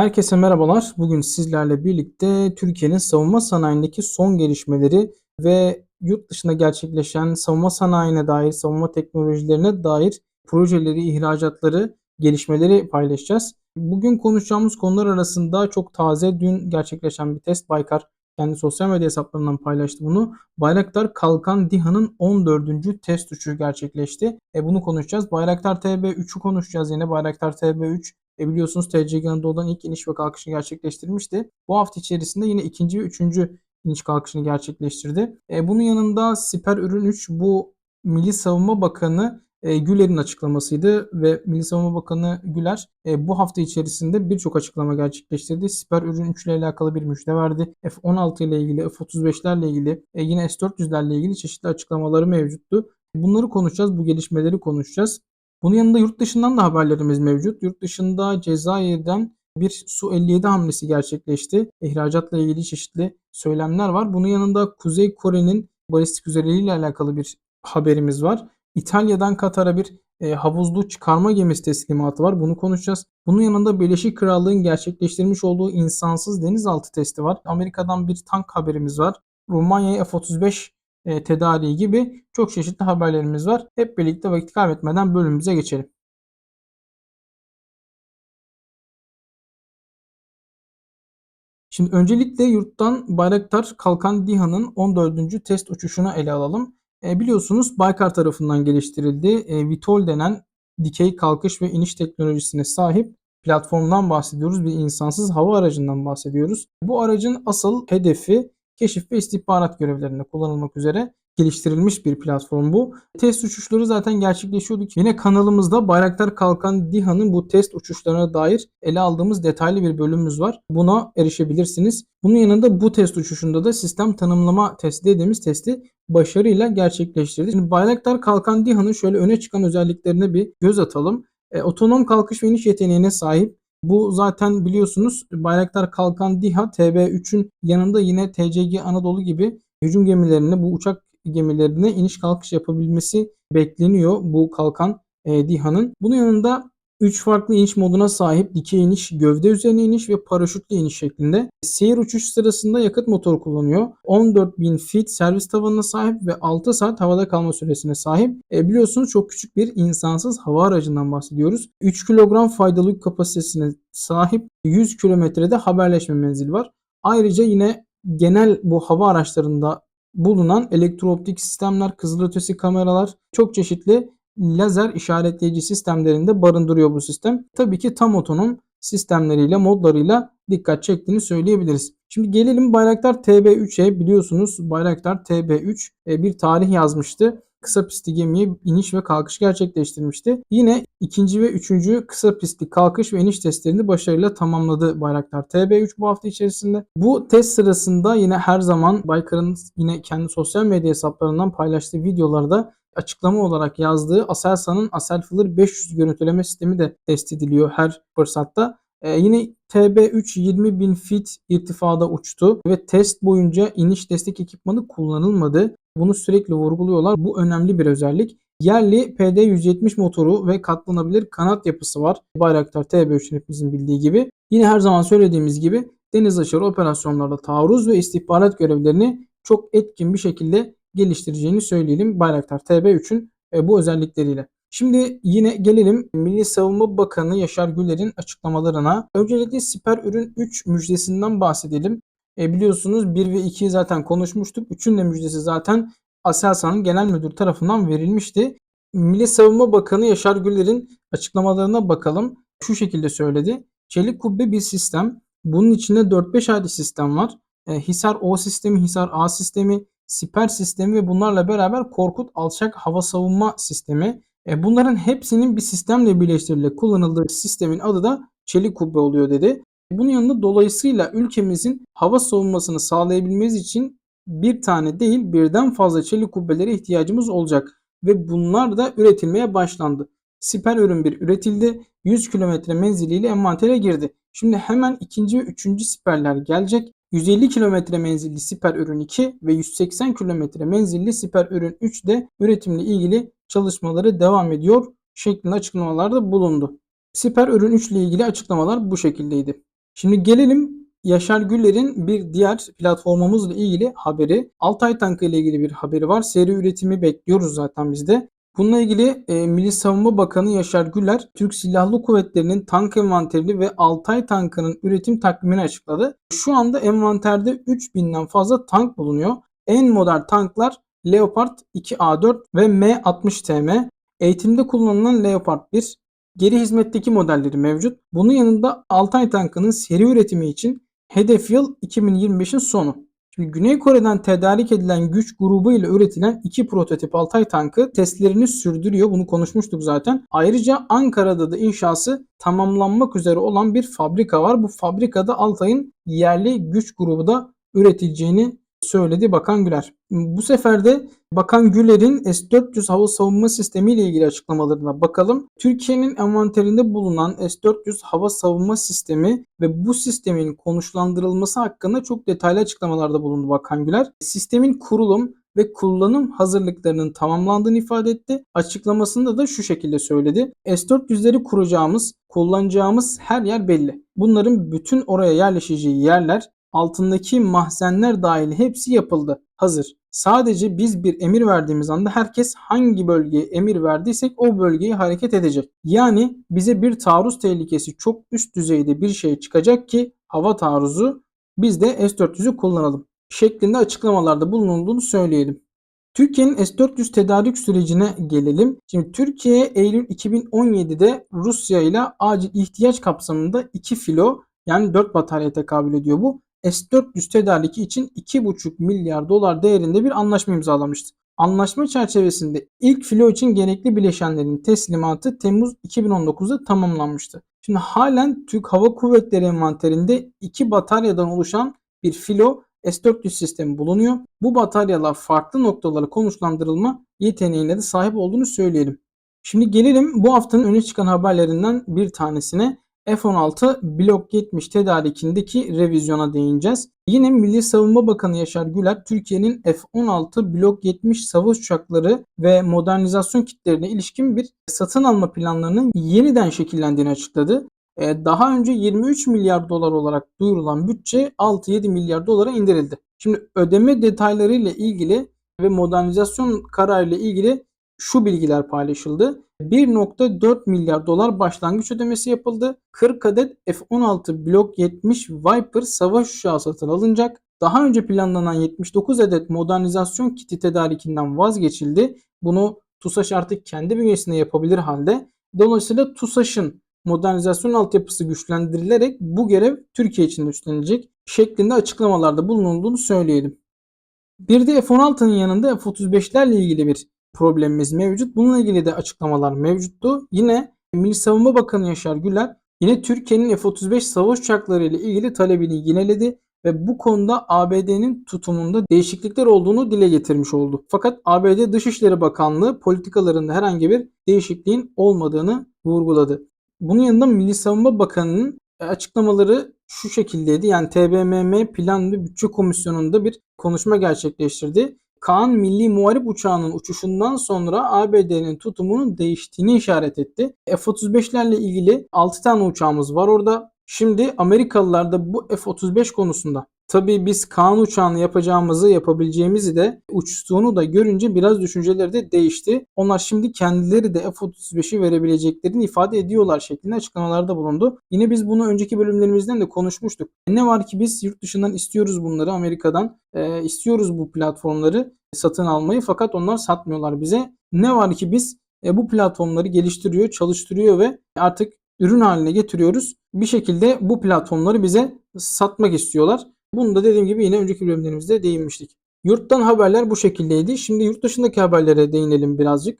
Herkese merhabalar. Bugün sizlerle birlikte Türkiye'nin savunma sanayindeki son gelişmeleri ve yurt dışında gerçekleşen savunma sanayine dair, savunma teknolojilerine dair projeleri, ihracatları, gelişmeleri paylaşacağız. Bugün konuşacağımız konular arasında çok taze, dün gerçekleşen bir test. Baykar kendi sosyal medya hesaplarından paylaştı bunu. Bayraktar Kalkan DİHA'nın 14. test uçuşu gerçekleşti. E bunu konuşacağız. Bayraktar TB3'ü konuşacağız yine. Bayraktar TB3 e biliyorsunuz TCG Anadolu'dan ilk iniş ve kalkışını gerçekleştirmişti. Bu hafta içerisinde yine ikinci ve üçüncü iniş kalkışını gerçekleştirdi. E, bunun yanında Siper Ürün 3 bu Milli Savunma Bakanı e, Güler'in açıklamasıydı ve Milli Savunma Bakanı Güler e, bu hafta içerisinde birçok açıklama gerçekleştirdi. Siper Ürün 3 ile alakalı bir müjde verdi. F-16 ile ilgili, F-35'lerle ilgili, e, yine S-400'lerle ilgili çeşitli açıklamaları mevcuttu. Bunları konuşacağız, bu gelişmeleri konuşacağız. Bunun yanında yurt dışından da haberlerimiz mevcut. Yurt dışında Cezayir'den bir Su-57 hamlesi gerçekleşti. İhracatla ilgili çeşitli söylemler var. Bunun yanında Kuzey Kore'nin balistik füzeleriyle alakalı bir haberimiz var. İtalya'dan Katar'a bir e, havuzlu çıkarma gemisi teslimatı var. Bunu konuşacağız. Bunun yanında Birleşik Krallığın gerçekleştirmiş olduğu insansız denizaltı testi var. Amerika'dan bir tank haberimiz var. Romanya'ya F-35 e, tedariği gibi çok çeşitli haberlerimiz var. Hep birlikte vakit kaybetmeden bölümümüze geçelim. Şimdi öncelikle yurttan Bayraktar Kalkan DİHA'nın 14. test uçuşunu ele alalım. E, biliyorsunuz Baykar tarafından geliştirildi. E, Vitol denen dikey kalkış ve iniş teknolojisine sahip platformdan bahsediyoruz. Bir insansız hava aracından bahsediyoruz. Bu aracın asıl hedefi keşif ve istihbarat görevlerinde kullanılmak üzere geliştirilmiş bir platform bu. Test uçuşları zaten gerçekleşiyordu yine kanalımızda Bayraktar Kalkan DİHA'nın bu test uçuşlarına dair ele aldığımız detaylı bir bölümümüz var. Buna erişebilirsiniz. Bunun yanında bu test uçuşunda da sistem tanımlama testi dediğimiz testi başarıyla gerçekleştirdi. Şimdi Bayraktar Kalkan DİHA'nın şöyle öne çıkan özelliklerine bir göz atalım. E, otonom kalkış ve iniş yeteneğine sahip bu zaten biliyorsunuz Bayraktar Kalkan DİHA TB3'ün yanında yine TCG Anadolu gibi hücum gemilerine bu uçak gemilerine iniş kalkış yapabilmesi bekleniyor bu kalkan e, DİHA'nın. Bunun yanında 3 farklı iniş moduna sahip dikey iniş, gövde üzerine iniş ve paraşütlü iniş şeklinde. Seyir uçuş sırasında yakıt motoru kullanıyor. 14.000 feet servis tavanına sahip ve 6 saat havada kalma süresine sahip. E, biliyorsunuz çok küçük bir insansız hava aracından bahsediyoruz. 3 kilogram faydalı kapasitesine sahip 100 kilometrede haberleşme menzili var. Ayrıca yine genel bu hava araçlarında bulunan elektrooptik sistemler, kızılötesi kameralar, çok çeşitli lazer işaretleyici sistemlerinde barındırıyor bu sistem. Tabii ki tam otonom sistemleriyle, modlarıyla dikkat çektiğini söyleyebiliriz. Şimdi gelelim Bayraktar TB3'e. Biliyorsunuz Bayraktar TB3 e, bir tarih yazmıştı. Kısa pistli gemiye iniş ve kalkış gerçekleştirmişti. Yine ikinci ve üçüncü kısa pistli kalkış ve iniş testlerini başarıyla tamamladı Bayraktar TB3 bu hafta içerisinde. Bu test sırasında yine her zaman Baykar'ın yine kendi sosyal medya hesaplarından paylaştığı videolarda açıklama olarak yazdığı Aselsan'ın Aselfiller 500 görüntüleme sistemi de test ediliyor her fırsatta. Ee, yine TB3 20 bin fit irtifada uçtu ve test boyunca iniş destek ekipmanı kullanılmadı. Bunu sürekli vurguluyorlar. Bu önemli bir özellik. Yerli PD-170 motoru ve katlanabilir kanat yapısı var. Bayraktar TB3'ün hepimizin bildiği gibi. Yine her zaman söylediğimiz gibi deniz aşırı operasyonlarda taarruz ve istihbarat görevlerini çok etkin bir şekilde geliştireceğini söyleyelim Bayraktar TB3'ün e, bu özellikleriyle. Şimdi yine gelelim Milli Savunma Bakanı Yaşar Güler'in açıklamalarına. Öncelikle Siper Ürün 3 müjdesinden bahsedelim. E, biliyorsunuz 1 ve 2'yi zaten konuşmuştuk. 3'ün de müjdesi zaten Aselsan'ın genel müdür tarafından verilmişti. Milli Savunma Bakanı Yaşar Güler'in açıklamalarına bakalım. Şu şekilde söyledi. Çelik kubbe bir sistem. Bunun içinde 4-5 adet sistem var. E, Hisar O sistemi, Hisar A sistemi, siper sistemi ve bunlarla beraber Korkut alçak hava savunma sistemi. E bunların hepsinin bir sistemle birleştirilerek kullanıldığı sistemin adı da çelik kubbe oluyor dedi. Bunun yanında dolayısıyla ülkemizin hava savunmasını sağlayabilmemiz için bir tane değil birden fazla çelik kubbelere ihtiyacımız olacak ve bunlar da üretilmeye başlandı. Siper ürün bir üretildi. 100 kilometre menziliyle envantere girdi. Şimdi hemen ikinci ve üçüncü siperler gelecek. 150 km menzilli Siper Ürün 2 ve 180 km menzilli Siper Ürün 3 de üretimle ilgili çalışmaları devam ediyor şeklinde açıklamalarda bulundu. Siper Ürün 3 ile ilgili açıklamalar bu şekildeydi. Şimdi gelelim Yaşar Güller'in bir diğer platformumuzla ilgili haberi. Altay Tankı ile ilgili bir haberi var. Seri üretimi bekliyoruz zaten biz de. Bununla ilgili e, Milli Savunma Bakanı Yaşar Güler, Türk Silahlı Kuvvetleri'nin tank envanterini ve Altay tankının üretim takvimini açıkladı. Şu anda envanterde 3000'den fazla tank bulunuyor. En modern tanklar Leopard 2A4 ve M60TM. Eğitimde kullanılan Leopard 1, geri hizmetteki modelleri mevcut. Bunun yanında Altay tankının seri üretimi için hedef yıl 2025'in sonu. Şimdi Güney Kore'den tedarik edilen güç grubu ile üretilen iki prototip Altay tankı testlerini sürdürüyor. Bunu konuşmuştuk zaten. Ayrıca Ankara'da da inşası tamamlanmak üzere olan bir fabrika var. Bu fabrikada Altay'ın yerli güç grubu da üretileceğini söyledi Bakan Güler. Bu sefer de Bakan Güler'in S-400 hava savunma sistemi ile ilgili açıklamalarına bakalım. Türkiye'nin envanterinde bulunan S-400 hava savunma sistemi ve bu sistemin konuşlandırılması hakkında çok detaylı açıklamalarda bulundu Bakan Güler. Sistemin kurulum ve kullanım hazırlıklarının tamamlandığını ifade etti. Açıklamasında da şu şekilde söyledi. S-400'leri kuracağımız, kullanacağımız her yer belli. Bunların bütün oraya yerleşeceği yerler altındaki mahzenler dahil hepsi yapıldı. Hazır. Sadece biz bir emir verdiğimiz anda herkes hangi bölgeye emir verdiysek o bölgeye hareket edecek. Yani bize bir taarruz tehlikesi çok üst düzeyde bir şey çıkacak ki hava taarruzu biz de S-400'ü kullanalım şeklinde açıklamalarda bulunulduğunu söyleyelim. Türkiye'nin S-400 tedarik sürecine gelelim. Şimdi Türkiye Eylül 2017'de Rusya ile acil ihtiyaç kapsamında 2 filo yani 4 batarya tekabül ediyor bu. S-400 tedariki için 2,5 milyar dolar değerinde bir anlaşma imzalamıştı. Anlaşma çerçevesinde ilk filo için gerekli bileşenlerin teslimatı Temmuz 2019'da tamamlanmıştı. Şimdi halen Türk Hava Kuvvetleri envanterinde iki bataryadan oluşan bir filo S-400 sistemi bulunuyor. Bu bataryalar farklı noktalara konuşlandırılma yeteneğine de sahip olduğunu söyleyelim. Şimdi gelelim bu haftanın öne çıkan haberlerinden bir tanesine. F-16 Blok 70 tedarikindeki revizyona değineceğiz. Yine Milli Savunma Bakanı Yaşar Güler, Türkiye'nin F-16 Blok 70 savaş uçakları ve modernizasyon kitlerine ilişkin bir satın alma planlarının yeniden şekillendiğini açıkladı. Ee, daha önce 23 milyar dolar olarak duyurulan bütçe 6-7 milyar dolara indirildi. Şimdi ödeme detayları ile ilgili ve modernizasyon kararı ile ilgili şu bilgiler paylaşıldı. 1.4 milyar dolar başlangıç ödemesi yapıldı. 40 adet F-16 Block 70 Viper savaş uçağı satın alınacak. Daha önce planlanan 79 adet modernizasyon kiti tedarikinden vazgeçildi. Bunu TUSAŞ artık kendi bünyesinde yapabilir halde. Dolayısıyla TUSAŞ'ın modernizasyon altyapısı güçlendirilerek bu görev Türkiye için üstlenecek şeklinde açıklamalarda bulunulduğunu söyleyelim. Bir de F-16'nın yanında F-35'lerle ilgili bir problemimiz mevcut. Bununla ilgili de açıklamalar mevcuttu. Yine Milli Savunma Bakanı Yaşar Güler yine Türkiye'nin F-35 savaş uçakları ile ilgili talebini yineledi ve bu konuda ABD'nin tutumunda değişiklikler olduğunu dile getirmiş oldu. Fakat ABD Dışişleri Bakanlığı politikalarında herhangi bir değişikliğin olmadığını vurguladı. Bunun yanında Milli Savunma Bakanı'nın açıklamaları şu şekildeydi. Yani TBMM Plan ve Bütçe Komisyonu'nda bir konuşma gerçekleştirdi. Kaan Milli Muharip uçağının uçuşundan sonra ABD'nin tutumunun değiştiğini işaret etti. F-35'lerle ilgili 6 tane uçağımız var orada. Şimdi Amerikalılar da bu F-35 konusunda Tabii biz Kaan uçağını yapacağımızı, yapabileceğimizi de uçtuğunu da görünce biraz düşünceleri de değişti. Onlar şimdi kendileri de F-35'i verebileceklerini ifade ediyorlar şeklinde açıklamalarda bulundu. Yine biz bunu önceki bölümlerimizden de konuşmuştuk. Ne var ki biz yurt dışından istiyoruz bunları Amerika'dan. E, istiyoruz bu platformları satın almayı fakat onlar satmıyorlar bize. Ne var ki biz e, bu platformları geliştiriyor, çalıştırıyor ve artık ürün haline getiriyoruz. Bir şekilde bu platformları bize satmak istiyorlar. Bunu da dediğim gibi yine önceki bölümlerimizde değinmiştik. Yurttan haberler bu şekildeydi. Şimdi yurt dışındaki haberlere değinelim birazcık.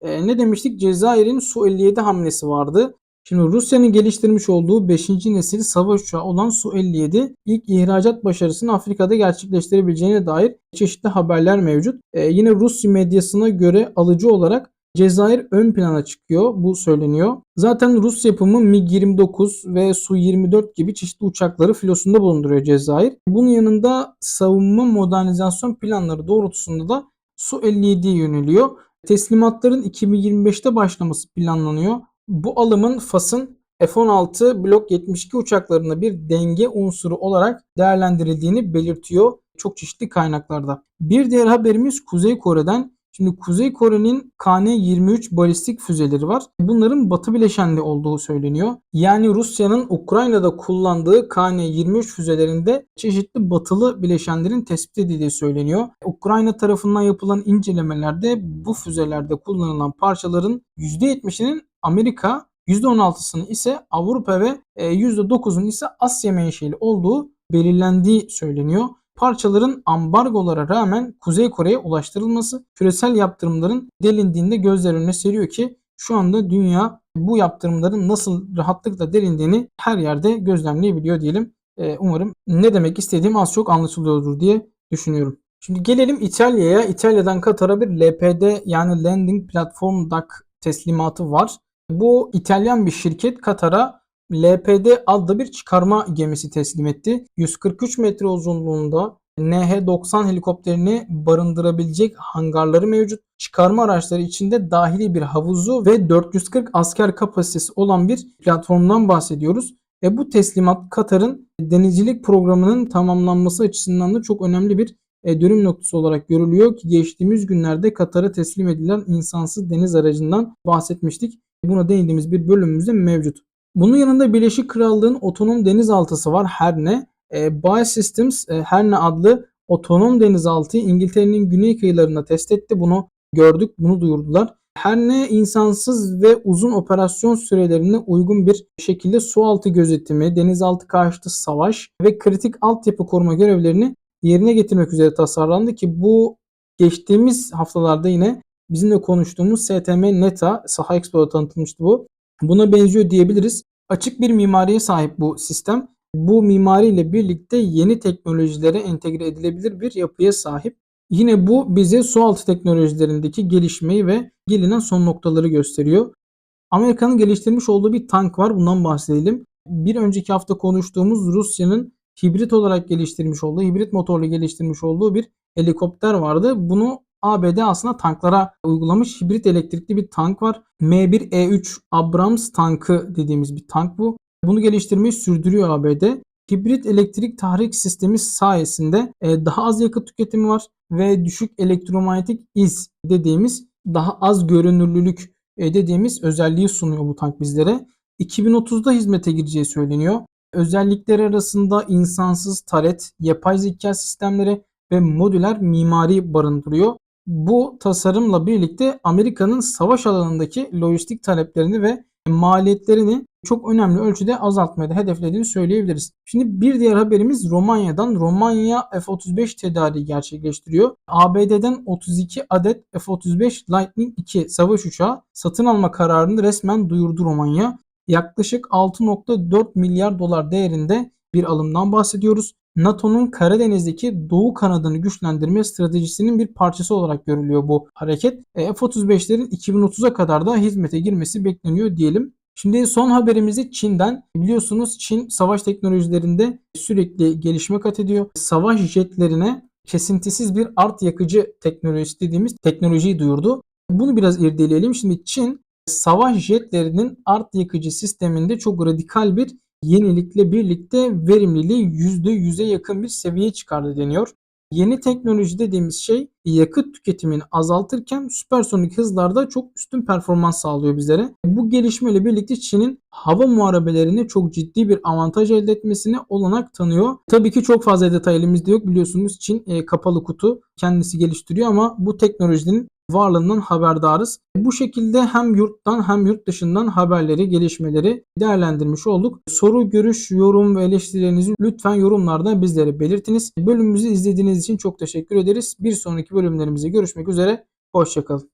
Ee, ne demiştik? Cezayir'in Su-57 hamlesi vardı. Şimdi Rusya'nın geliştirmiş olduğu 5. nesil savaş uçağı olan Su-57 ilk ihracat başarısını Afrika'da gerçekleştirebileceğine dair çeşitli haberler mevcut. Ee, yine Rus medyasına göre alıcı olarak Cezayir ön plana çıkıyor. Bu söyleniyor. Zaten Rus yapımı MiG-29 ve Su-24 gibi çeşitli uçakları filosunda bulunduruyor Cezayir. Bunun yanında savunma modernizasyon planları doğrultusunda da Su-57'ye yöneliyor. Teslimatların 2025'te başlaması planlanıyor. Bu alımın Fas'ın F-16 Blok 72 uçaklarında bir denge unsuru olarak değerlendirildiğini belirtiyor çok çeşitli kaynaklarda. Bir diğer haberimiz Kuzey Kore'den. Şimdi Kuzey Kore'nin KN-23 balistik füzeleri var. Bunların batı bileşenli olduğu söyleniyor. Yani Rusya'nın Ukrayna'da kullandığı KN-23 füzelerinde çeşitli batılı bileşenlerin tespit edildiği söyleniyor. Ukrayna tarafından yapılan incelemelerde bu füzelerde kullanılan parçaların %70'inin Amerika, %16'sının ise Avrupa ve %9'un ise Asya menşeli olduğu belirlendiği söyleniyor parçaların ambargolara rağmen Kuzey Kore'ye ulaştırılması küresel yaptırımların delindiğinde gözler önüne seriyor ki şu anda dünya bu yaptırımların nasıl rahatlıkla delindiğini her yerde gözlemleyebiliyor diyelim. Umarım ne demek istediğim az çok anlaşılıyordur diye düşünüyorum. Şimdi gelelim İtalya'ya. İtalya'dan Katar'a bir LPD yani Landing Platform Dock teslimatı var. Bu İtalyan bir şirket Katar'a LPD adlı bir çıkarma gemisi teslim etti. 143 metre uzunluğunda NH-90 helikopterini barındırabilecek hangarları mevcut. Çıkarma araçları içinde dahili bir havuzu ve 440 asker kapasitesi olan bir platformdan bahsediyoruz. E bu teslimat Katar'ın denizcilik programının tamamlanması açısından da çok önemli bir e, dönüm noktası olarak görülüyor ki geçtiğimiz günlerde Katar'a teslim edilen insansız deniz aracından bahsetmiştik. Buna değindiğimiz bir bölümümüzde mevcut. Bunun yanında Birleşik Krallığın otonom denizaltısı var Herne. E, Bay Systems e, Herne adlı otonom denizaltıyı İngiltere'nin güney kıyılarında test etti. Bunu gördük, bunu duyurdular. Her ne insansız ve uzun operasyon sürelerine uygun bir şekilde sualtı gözetimi, denizaltı karşıtı savaş ve kritik altyapı koruma görevlerini yerine getirmek üzere tasarlandı ki bu geçtiğimiz haftalarda yine bizimle konuştuğumuz STM NETA Saha Expo'da tanıtılmıştı bu. Buna benziyor diyebiliriz. Açık bir mimariye sahip bu sistem. Bu mimariyle birlikte yeni teknolojilere entegre edilebilir bir yapıya sahip. Yine bu bize sualtı teknolojilerindeki gelişmeyi ve gelinen son noktaları gösteriyor. Amerika'nın geliştirmiş olduğu bir tank var. Bundan bahsedelim. Bir önceki hafta konuştuğumuz Rusya'nın hibrit olarak geliştirmiş olduğu, hibrit motorlu geliştirmiş olduğu bir helikopter vardı. Bunu ABD aslında tanklara uygulamış hibrit elektrikli bir tank var. M1E3 Abrams tankı dediğimiz bir tank bu. Bunu geliştirmeyi sürdürüyor ABD. Hibrit elektrik tahrik sistemi sayesinde e, daha az yakıt tüketimi var ve düşük elektromanyetik iz dediğimiz daha az görünürlülük e, dediğimiz özelliği sunuyor bu tank bizlere. 2030'da hizmete gireceği söyleniyor. Özellikleri arasında insansız taret, yapay zeka sistemleri ve modüler mimari barındırıyor. Bu tasarımla birlikte Amerika'nın savaş alanındaki lojistik taleplerini ve maliyetlerini çok önemli ölçüde azaltmaya da hedeflediğini söyleyebiliriz. Şimdi bir diğer haberimiz Romanya'dan. Romanya F-35 tedariği gerçekleştiriyor. ABD'den 32 adet F-35 Lightning II savaş uçağı satın alma kararını resmen duyurdu Romanya. Yaklaşık 6.4 milyar dolar değerinde bir alımdan bahsediyoruz. NATO'nun Karadeniz'deki doğu kanadını güçlendirme stratejisinin bir parçası olarak görülüyor bu hareket. E, F-35'lerin 2030'a kadar da hizmete girmesi bekleniyor diyelim. Şimdi son haberimizi Çin'den. Biliyorsunuz Çin savaş teknolojilerinde sürekli gelişme kat ediyor. Savaş jetlerine kesintisiz bir art yakıcı teknolojisi dediğimiz teknolojiyi duyurdu. Bunu biraz irdeleyelim. Şimdi Çin savaş jetlerinin art yakıcı sisteminde çok radikal bir yenilikle birlikte verimliliği %100'e yakın bir seviyeye çıkardı deniyor. Yeni teknoloji dediğimiz şey yakıt tüketimini azaltırken süpersonik hızlarda çok üstün performans sağlıyor bizlere. Bu gelişmeyle birlikte Çin'in hava muharebelerine çok ciddi bir avantaj elde etmesine olanak tanıyor. Tabii ki çok fazla detay elimizde yok biliyorsunuz Çin e, kapalı kutu kendisi geliştiriyor ama bu teknolojinin varlığından haberdarız. Bu şekilde hem yurttan hem yurt dışından haberleri, gelişmeleri değerlendirmiş olduk. Soru, görüş, yorum ve eleştirilerinizi lütfen yorumlarda bizlere belirtiniz. Bölümümüzü izlediğiniz için çok teşekkür ederiz. Bir sonraki bölümlerimizde görüşmek üzere. Hoşçakalın.